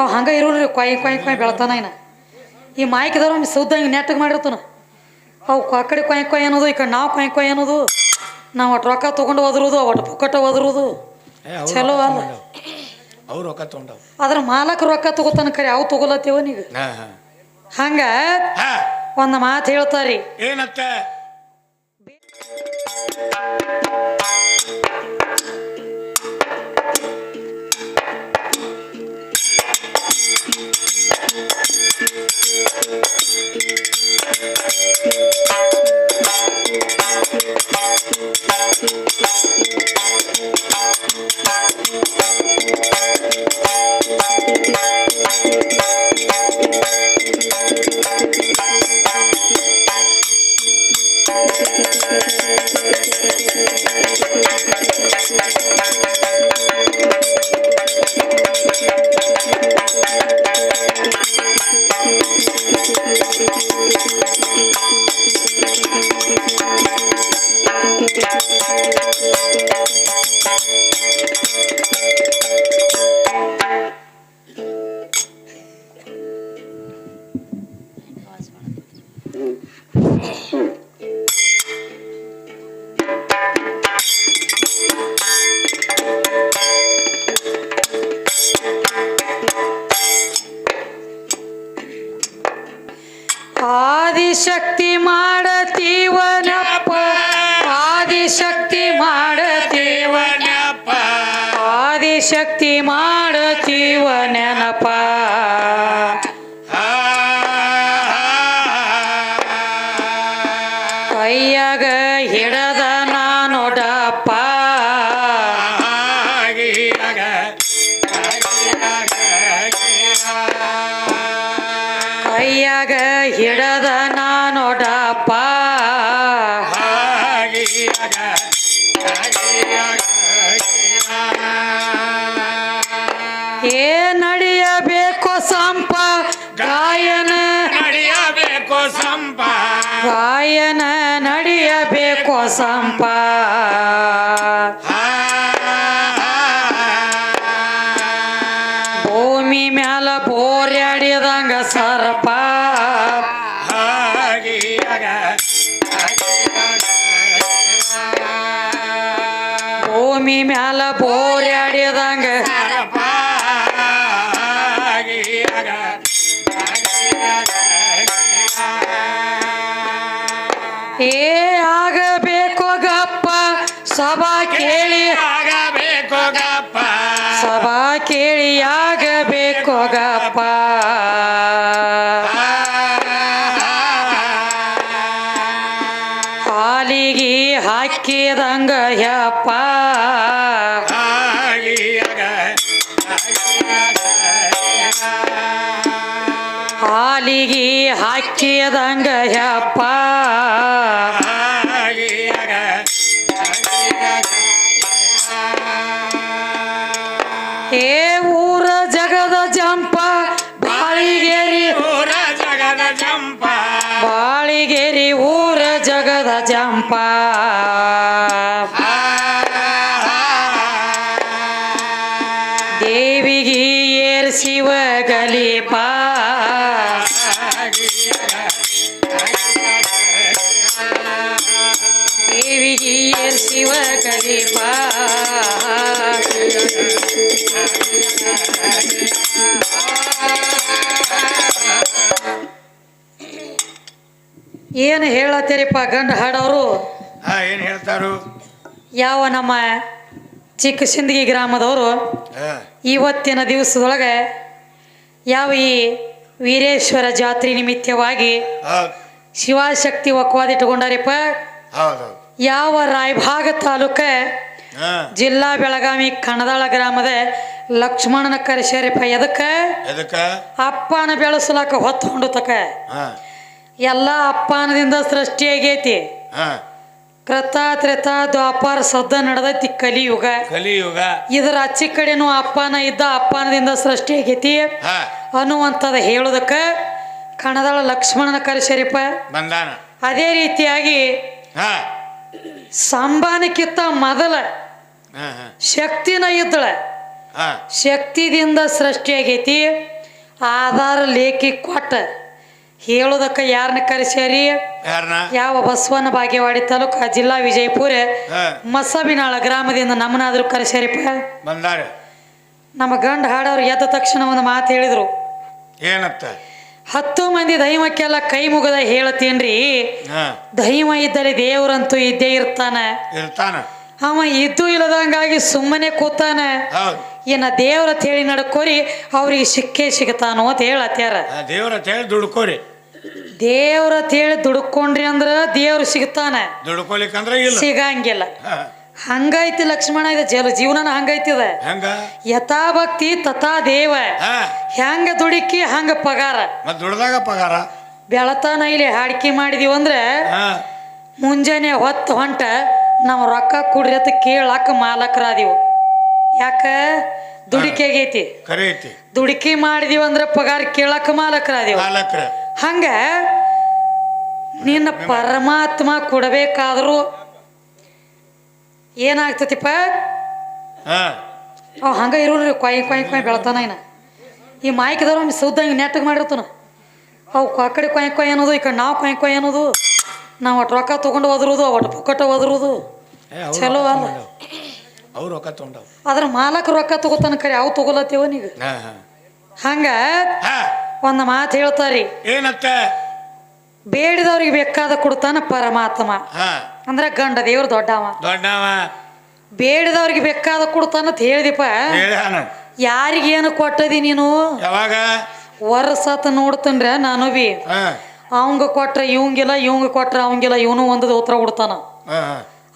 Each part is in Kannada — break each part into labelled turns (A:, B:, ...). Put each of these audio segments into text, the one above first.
A: ಅವ್ ಹಂಗ ಇರೋಲ್ರಿ ಕೊಯ್ ಕೊಯ್ ಕೊಯ್ ಬೆಳತಾನ ಇನ್ನ. ಈ ಮಾಯ್ಕಿದವ್ರು ಒಮ್ಮೆ ಸುದ್ದ ಹಿಂಗೆ ನೆಟ್ಟಗೆ ಮಾಡಿರ್ತಾನ. ಅವು ಆ ಕಡೆ ಕೊಯ್ ಕೊಯ್ ಅನ್ನೋದು ಈ ಕಡೆ ನಾವು ಕೊಯ್ ಕೊಯ್ ಅನ್ನೋದು. ನಾವು ಒಟ್ಟು ರೊಕ್ಕ ತೊಗೊಂಡು ಒದರುದು ಒಟ್ಟು ಪುಕ್ಕಟ ಒದರುದು. ಚಲೋ ಅಲ್ಲ.
B: ಅವ್ರು ರೊಕ್ಕ ತೊಗೊಂಡವ್.
A: ಅದ್ರ ಮಾಲಕ ರೊಕ್ಕ ತಗೋತಾನ ಕರೆ ಅವು ತಗೊಲತ್ತೇವ ನೀಗ? ಹಂಗ ಒಂದು ಮಾತು ಹೇಳ್ತಾರಿ.
B: ಏನತ್ತ?
A: ಮಾಡತೀವನಪ್ಪ. ಆದಿಶಕ್ತಿ
B: ಮಾಡತೀವನಪ್ಪ.
A: ಆದಿಶಕ್ತಿ ಮಾಡತೀವ ನೆನಪ ಕೈಯಾಗ ಹಿಡದ ನಾನೊಡಪ್ಪ. ಕೈಯಾಗ ಹಿಡದ ಗಾಯನ
B: ನಡೆಯಬೇಕು ಸಂಪ.
A: ಗಾಯನ ನಡೆಯಬೇಕು ಸಂಪ. ಭೂಮಿ ಮ್ಯಾಲ ಬೋರ್ಯಾಡಿದಂಗ ಸರ್ಪ. ಭೂಮಿ ಮ್ಯಾಲ ಬೋರ್ಯಾಡಿದಂಗ ಏ ಆಗಬೇಕು ಗಪ್ಪ ಸಭಾ ಕೇಳಿ.
B: ಆಗಬೇಕು ಗಪ್ಪ.
A: ಸಭಾ ಕೇಳಿ ಆಗಬೇಕು ಗಪ್ಪ. ಹಾಲಿಗೆ ಹಾಕಿದಂಗ ಯಪ್ಪ. ಹಾಲಿಗೆ ಹಾಕಿದಂಗ ಯಪ್ಪ. ಜಗದ ಜಂಪ. ದೇವಿಗೆ ಏರ್ಸಿವ ಗಲೀಪ. ದೇವಿಗೆ ಏರ್ಸಿವ ಗಲೀಪ. ಏನು ಹೇಳತ್ತೀರಿಪ್ಪ ಗಂಡ ಹಾಡೋರು?
B: ಹಾ ಏನ್ ಹೇಳ್ತಾರು?
A: ಯಾವ ನಮ್ಮ ಚಿಕ್ಕ ಸಿಂದಗಿ ಗ್ರಾಮದವರು
B: ಹಾ.
A: ಇವತ್ತಿನ ದಿವಸದೊಳಗೆ ಯಾವ ಈ ವೀರೇಶ್ವರ ಜಾತ್ರೆ ನಿಮಿತ್ತವಾಗಿ
B: ಹೌದ್
A: ಶಿವಶಕ್ತಿ ಒಕ್ಕವಾದ ಇಟ್ಕೊಂಡಾರಪ್ಪ
B: ಹೌದೌದು
A: ಯಾವ ರಾಯಭಾಗ ತಾಲೂಕ
B: ಹಾ.
A: ಜಿಲ್ಲಾ ಬೆಳಗಾವಿ ಕಣದಾಳ ಗ್ರಾಮದ ಲಕ್ಷ್ಮಣನ ಕರೆಸ್ಯಾರಪ್ಪ. ಎದಕ್ಕೆ?
B: ಎದಕ್ಕ?
A: ಅಪ್ಪನ ಬೆಳೆಸಲಾಕ ಹೊತ್ತು ತಕ
B: ಹಾ.
A: ಎಲ್ಲ ಅಪ್ಪನದಿಂದ ಸೃಷ್ಟಿ
B: ಆಗೈತಿ.
A: ಕೃತ ತ್ರೇತ ದ್ವಾಪಾರ ಸದ್ದ ನಡೆದೈತಿ ಕಲಿಯುಗ.
B: ಕಲಿಯುಗ.
A: ಇದರ ಅಚ್ಚಿ ಕಡೆನು ಅಪ್ಪನ ಇದ್ದ ಅಪ್ಪನದಿಂದ ಸೃಷ್ಟಿ ಆಗೈತಿ. ಅನ್ನುವಂಥದ್ದು ಹೇಳೋದಕ್ಕ ಕಣದಾಳ ಲಕ್ಷ್ಮಣನ ಕರೆಸರಿಪ
B: ಬಂದಾನ.
A: ಅದೇ ರೀತಿಯಾಗಿ
B: ಸಂಬಾನಕ್ಕಿತ್ತ
A: ಸಂಬಾನಕ್ಕಿಂತ ಮೊದಲ ಶಕ್ತಿನ ಇದ್ದಳ. ಶಕ್ತಿದಿಂದ ಸೃಷ್ಟಿಯಾಗೈತಿ ಆಧಾರ ಲೇಖಿ ಕೊಟ್ಟ. ಹೇಳೋದಕ್ಕೆ ಯಾರನ್ನ ಕರೆಸ್ಯಾರಿ?
B: ಯಾರನ್ನ
A: ಯಾವ ಬಸವನ ಬಾಗೇವಾಡಿ ತಾಲೂಕ ಜಿಲ್ಲಾ ವಿಜಯಪುರ ಮಸಬಿನಾಳ ಗ್ರಾಮದಿಂದ ನಮ್ಮನಾದ್ರೂ ಕರೆಸ್ಯಾರಿಪ್ಪ?
B: ಬಂದಾರ.
A: ನಮ್ಮ ಗಂಡ ಹಾಡೋರು ಎದ್ದ ತಕ್ಷಣ ಒಂದು ಮಾತು ಹೇಳಿದ್ರು.
B: ಏನತ್ತ
A: ಹತ್ತು ಮಂದಿ ದೈವಕ್ಕೆಲ್ಲ ಕೈ ಮುಗದ
B: ಹೇಳತೀನ್ರಿ.
A: ದೈವ ಇದ್ದಲ್ಲಿ ದೇವರಂತೂ ಇದ್ದೇ ಇರ್ತಾನ.
B: ಇರ್ತಾನ.
A: ಅವ ಇದ್ದು ಇಲ್ಲದಂಗಾಗಿ ಸುಮ್ಮನೆ ಕೂತಾನ.
B: ಏನ
A: ಇನ್ನ ದೇವ್ರ ಹೇಳಿ ನಡ್ಕೋರಿ ಅವ್ರಿಗೆ ಸಿಕ್ಕೇ ಸಿಗತಾನೋ ಅಂತ ಹೇಳತ್ಯಾರ.
B: ದೇವ್ರ ತೇಳಿ ಹೇಳಿ ದುಡ್ಕೋರಿ.
A: ದೇವ್ರ ತೇಳಿ ದುಡ್ಕೊಂಡ್ರಿ ಅಂದ್ರ ದೇವ್ರು ಸಿಗ್ತಾನ.
B: ದುಡ್ಕೊಲಿಕ್ಕಂದ್ರ ಇಲ್ಲ.
A: ಸಿಗಂಗಿಲ್ಲ. ಹಂಗೈತಿ ಲಕ್ಷ್ಮಣ ಇದೆ ಜಲ ಜೀವನ ಹಂಗೈತಿದ.
B: ಹೆಂಗ?
A: ಯಥಾ ಭಕ್ತಿ ತಥಾ ದೇವ. ಹೆಂಗ ದುಡುಕಿ ಹಂಗ ಪಗಾರ.
B: ದುಡ್ದಾಗ ಪಗಾರ?
A: ಬೆಳತಾನ ಇಲ್ಲಿ ಹಾಡಿಕೆ ಮಾಡಿದೀವಿ ಅಂದ್ರೆ ಮುಂಜಾನೆ ಹೊತ್ತು ಹೊಂಟ ನಾವು ರೊಕ್ಕ ಕುಡ್ರಿ ಅಂತ ಕೇಳಾಕ ಮಾಲಕರಾದೀವು. ಯಾಕ? ದುಡಿಕೆ ಆಗೈತಿ. ದುಡುಕಿ ಮಾಡಿದೀವಿ ಅಂದ್ರೆ ಪಗಾರ ಕೇಳಾಕ ಮಾಲಕರಾದೀವು.
B: ಮಾಲಕ್ರ.
A: ಹಂಗ ನಿನ್ನ ಪರಮಾತ್ಮ ಕೊಡಬೇಕಾದ್ರೂ ಏನಾಗ್ತತಿಪ್ಪ? ಅವ್ ಹಂಗ ಇರೋಲ್ರಿ ಕೊಯ್ ಕೊಯ್ ಕೊಯ್ ಬೆಳತಾನ ಇನ್ನ. ಈ ಮಾಯ್ಕಿದವ್ರು ಒಮ್ಮೆ ಸುದ್ದಂಗೆ ನೆಟ್ಟಗೆ ಮಾಡಿರ್ತಾನ. ಅವು ಕಡೆ ಕೊಯ್ ಕೊಯ್ ಅನ್ನೋದು ಈ ಕಡೆ ನಾವು ಕೊಯ್ ಕೊಯ್ ಅನ್ನೋದು. ನಾವು ಒಟ್ಟು ರೊಕ್ಕ ತೊಗೊಂಡು ಒದರುದು ಒಟ್ಟು ಪುಕ್ಕಟ ಹೋದ್ರದು. ಚಲೋ ಅಲ್ಲ.
B: ಅವ್ರು ರೊಕ್ಕ ತೊಗೊಂಡವ್.
A: ಅದ್ರ ಮಾಲಕ ರೊಕ್ಕ ತಗೋತಾನ ಕರೆ ಅವು ತಗೋಲತ್ತೇವ ನೀಗ? ಹಂಗ ಒಂದು ಮಾತು ಹೇಳ್ತಾರಿ.
B: ಏನತ್ತ?
A: ಬೇಡಿದವ್ರಿಗೆ ಬೇಕಾದ ಕೊಡ್ತಾನ ಪರಮಾತ್ಮ. ಅಂದ್ರ ಗಂಡ ದೇವ್ರ ದೊಡ್ಡವ.
B: ದೊಡ್ಡವ.
A: ಬೇಡಿದವ್ರಿಗೆ ಬೇಕಾದ ಕೊಡ್ತಾನ ಅಂತ ಹೇಳಿದಿಪ್ಪ ಯಾರಿಗೇನು ಕೊಟ್ಟದಿ ನೀನು?
B: ಯಾವಾಗ?
A: ವರ್ಷತ್ ನೋಡ್ತನ್ರ ನಾನು ಬಿ. ಅವಂಗ ಕೊಟ್ರ ಇವಂಗಿಲ್ಲ ಇವಂಗ ಕೊಟ್ರ ಅವಂಗಿಲ್ಲ ಇವನು ಒಂದು ಉತ್ತರ ಕೊಡ್ತಾನ.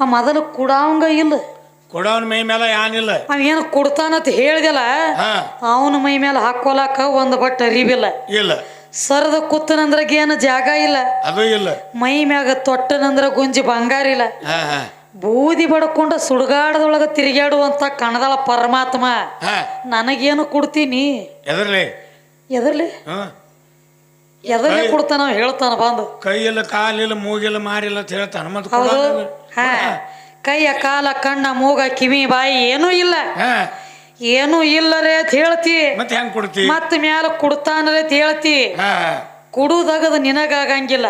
A: ಆ ಮೊದಲು ಕೊಡವಂಗ ಇಲ್ಲ.
B: ಕೊಡೋನ್ ಮೈ ಮೇಲೆ ಯಾನಿಲ್ಲ.
A: ಅವ ಏನು ಕೊಡ್ತಾನಂತ ಹೇಳ್ದಿಲ್ಲ.
B: ಹಾ.
A: ಅವನ ಮೈ ಮೇಲೆ ಹಾಕೋಲಾಕ ಒಂದು ಬಟ್ ಅರಿವಿಲ್ಲ.
B: ಇಲ್ಲ.
A: ಸರದ ಕುತ್ತನಂದ್ರ ಏನು ಜಾಗ ಇಲ್ಲ.
B: ಅದು ಇಲ್ಲ.
A: ಮೈ ಮ್ಯಾಗ ತೊಟ್ಟನಂದ್ರ ಗುಂಜಿ ಬಂಗಾರ ಇಲ್ಲ.
B: ಹಾ ಹಾ.
A: ಬೂದಿ ಬಡ್ಕೊಂಡ ಸುಡುಗಾಡದೊಳಗ ತಿರುಗಾಡುವಂತ ಕಣದಳ ಪರಮಾತ್ಮ.
B: ಹಾ.
A: ನನಗೇನು ಕೊಡ್ತೀನಿ?
B: ಎದರ್ಲಿ?
A: ಎದರ್ಲಿ?
B: ಹಾ.
A: ಎದರ್ಲಿ ಕೊಡ್ತಾನ ಅವ ಹೇಳ್ತಾನ ಬಂದು.
B: ಕೈಯಿಲ್ಲ ಕಾಲಿಲ್ಲ ಮೂಗಿಲ್ಲ ಮಾರಿಲ್ಲ ಅಂತ ಹೇಳ್ತಾನ. ಮತ್ತೆ
A: ಹೌದು. ಹಾ. ಕೈಯ ಕಾಲ ಕಣ್ಣ ಮೂಗ ಕಿವಿ ಬಾಯಿ ಏನೂ ಇಲ್ಲ. ಏನೂ ಇಲ್ಲರೇ ಅಂತ ಹೇಳ್ತಿ.
B: ಮತ್ತೆ ಹೆಂಗ್ ಕೊಡ್ತಿ?
A: ಮತ್ತ ಮ್ಯಾಲ ಕುಡ್ತಾನರೇ ಅಂತ ಹೇಳ್ತಿ. ಕುಡುದಗದ ನಿನಗಾಗಂಗಿಲ್ಲ.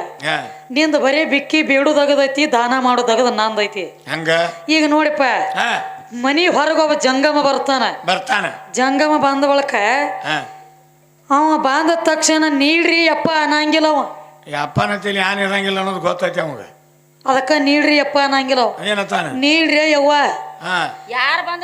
A: ನಿಂದ ಬರೀ ಬಿಕ್ಕಿ ಬೇಡುದಗದೈತಿ ದಾನ ಮಾಡೋದಗದ ನಂದೈತಿ.
B: ಹಂಗ?
A: ಈಗ ನೋಡಿಪ್ಪ ಮನಿ ಹೊರಗೆ ಒಬ್ಬ ಜಂಗಮ ಬರ್ತಾನ.
B: ಬರ್ತಾನ.
A: ಜಂಗಮ ಬಂದ ಬಳಕ ಅವ ಬಂದ ತಕ್ಷಣ ನೀಡ್ರಿ ಅಪ್ಪ ಅನ್ನಂಗಿಲ್ಲ ಅವ.
B: ಅಪ್ಪನ ತಲೆ ಯಾನ್ ಇರಂಗಿಲ್ಲ ಅನ್ನೋದು ಗೊತ್ತೈತಿ ಅವಾಗ.
A: ಅದಕ್ಕ ನೀಡ್ರಿ ಅಪ್ಪ ಅನ್ನಂಗಿಲ್ಲ ಅವ ನೀಡ್ರಿ ಯವ್ವ.
B: ಹಾ.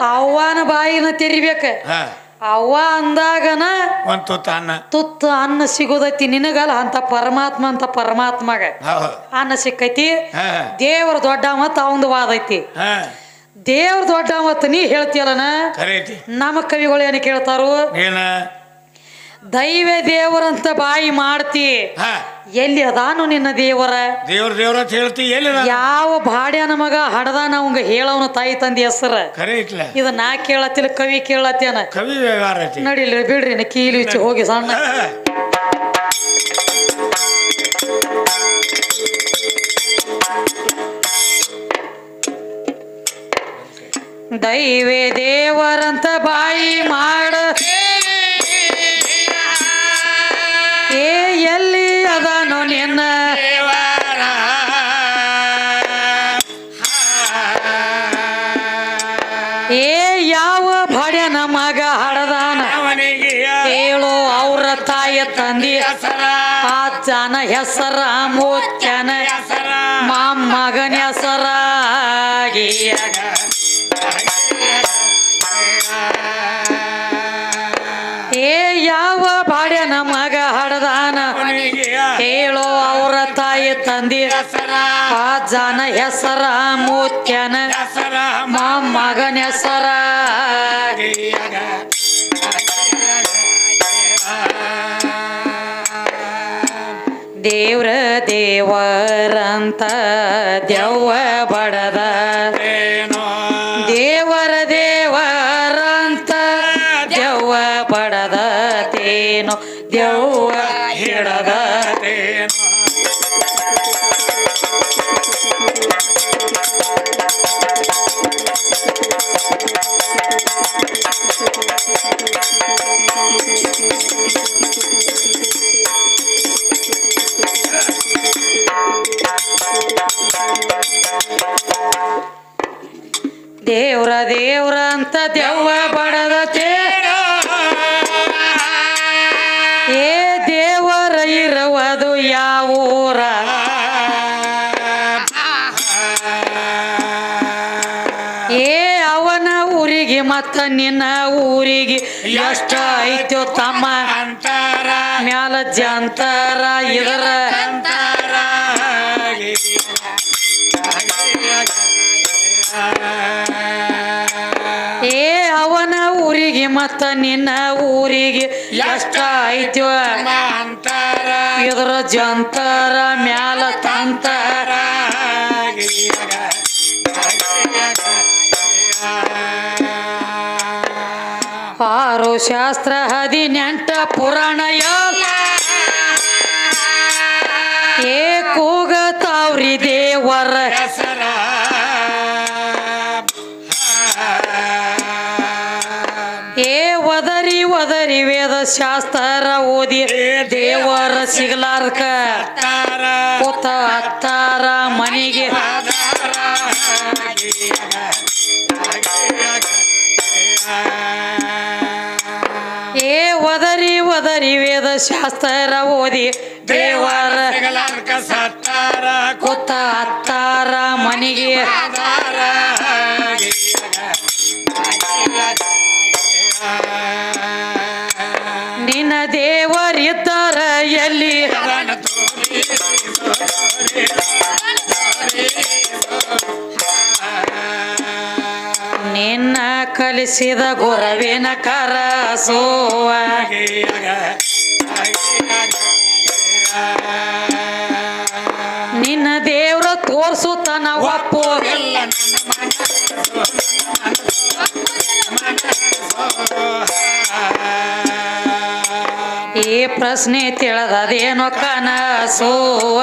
A: ಅವ್ವನ ಬಾಯಿನ ತೆರಿಬೇಕ.
B: ಹಾ.
A: ಅವ್ವ ಅಂದಾಗನ
B: ಒಂದ್ ತುತ್ತ ಅನ್ನ.
A: ತುತ್ತು ಅನ್ನ ಸಿಗೋದೈತಿ ನಿನಗಲ್ಲ ಅಂತ ಪರಮಾತ್ಮ ಅಂತ ಪರಮಾತ್ಮಗ.
B: ಹೌದು
A: ಅನ್ನ ಸಿಕ್ಕೈತಿ.
B: ಹಾ.
A: ದೇವ್ರ ದೊಡ್ಡ ಮತ್ತ ಅವಂದು ವಾದ ಐತಿ
B: ಹಾ.
A: ದೇವ್ರ ದೊಡ್ಡ ಮತ್ತ ನೀ ಹೇಳ್ತೀಯಲ್ಲನ?
B: ಐತಿ
A: ನಮ್ಮ ಕವಿಗಳು ಏನು ಕೇಳ್ತಾರು?
B: ಏನ?
A: ದೈವ ದೇವರಂತ ಬಾಯಿ ಮಾಡ್ತಿ.
B: ಹಾ.
A: ಎಲ್ಲಿ ಅದಾನು ನಿನ್ನ ದೇವರ?
B: ದೇವ್ರ ದೇವ್ರ ಅಂತ ಹೇಳ್ತಿ ಎಲ್ಲಿ
A: ಯಾವ ಬಾಡ್ಯಾನ ಮಗ ಹಡದಾನ ಅವಂಗ ಹೇಳವನ ತಾಯಿ ತಂದೆ ಹೆಸರ?
B: ಖರೆ
A: ಇದ ನಾ ಕೇಳತ್ತಿಲ್ಲ ಕವಿ ಕೇಳತ್ತೇನ?
B: ಕವಿ ವ್ಯವಹಾರ ಐತಿ.
A: ನಡಿಲ್ರಿ ಬಿಡ್ರಿ ನಾ ಕೀಲಿ ಇಚ್ಚಿ ಹೋಗಿ ಸಣ್ಣ. ದೈವೇ ದೇವರಂತ ಬಾಯಿ ಮಾಡ. ಜನ ಹೆಸರ ಮೂತ್ಯನ
B: ಹೆಸರ.
A: ಮಾಮಗನ ಹೆಸರ. ಏ ಯಾವ ಬಾಡ್ಯನ ಮಗ ಹಡದಾನ? ಹೇಳೋ ಅವರ ತಾಯಿ ತಂದಿ. ಜನ ಹೆಸರ ಮೂತ್ಯನ
B: ಹೆಸರ
A: ಮಾಮಗನ ಹೆಸರ. ದೇವ್ರ ದೇವರಂತ ದೆವ್ವ ಬಡದ. ದೇವರ ದೇವರಂತ ದೆವ್ವ ಬಡದ. ತೇನು ದೆವ್ವ ದೇವ್ರ ದೇವ್ರ ಅಂತ ದೆವ್ವ ಬಡದ ಏ ದೇವರ ಇರುವುದು ಯಾವ ಊರ ಏ ಅವನ ಊರಿಗೆ ಮತ್ತ ನಿನ್ನ ಊರಿಗೆ ಎಷ್ಟ ಐತೋ ತಮ್ಮ
B: ಅಂತಾರ.
A: ಮ್ಯಾಲ ಜಂತರ ಇದರ.
B: ಅಂತರ.
A: ಮತ್ತ ನಿನ್ನ ಊರಿಗೆ ಎಷ್ಟ ಐತ್ಯೋ
B: ಅಂತಾರ.
A: ಇದ್ರ ಜಂತರ ಮ್ಯಾಲ ತಂತಾರ ಆರು ಶಾಸ್ತ್ರ ಹದಿನೆಂಟ ಪುರಾಣ ಶಾಸ್ತ್ರ ಓದಿ ದೇವರ ಸಿಗಲಾರ್ಕ
B: ತಾರ
A: ಅತ್ತಾರ ಹತ್ತಾರ ಮನೆಗೆ ಏ ಒದರಿ ಒದರಿ ವೇದ ಶಾಸ್ತ್ರ ಓದಿ ದೇವರ
B: ಸತ್ತಾರ
A: ಕೂತ ಹತ್ತಾರ ಮನೆಗೆ ನಿನ್ನ ಕಲಿಸಿದ ಗುರವಿನ ಕರಸುವ. ನಿನ್ನ ದೇವ್ರ ತೋರ್ಸುತ್ತಾನ ಒಪ್ಪು. ಈ ಪ್ರಶ್ನೆ ತಿಳಿದದೇನೋ ಕನಸೋವ.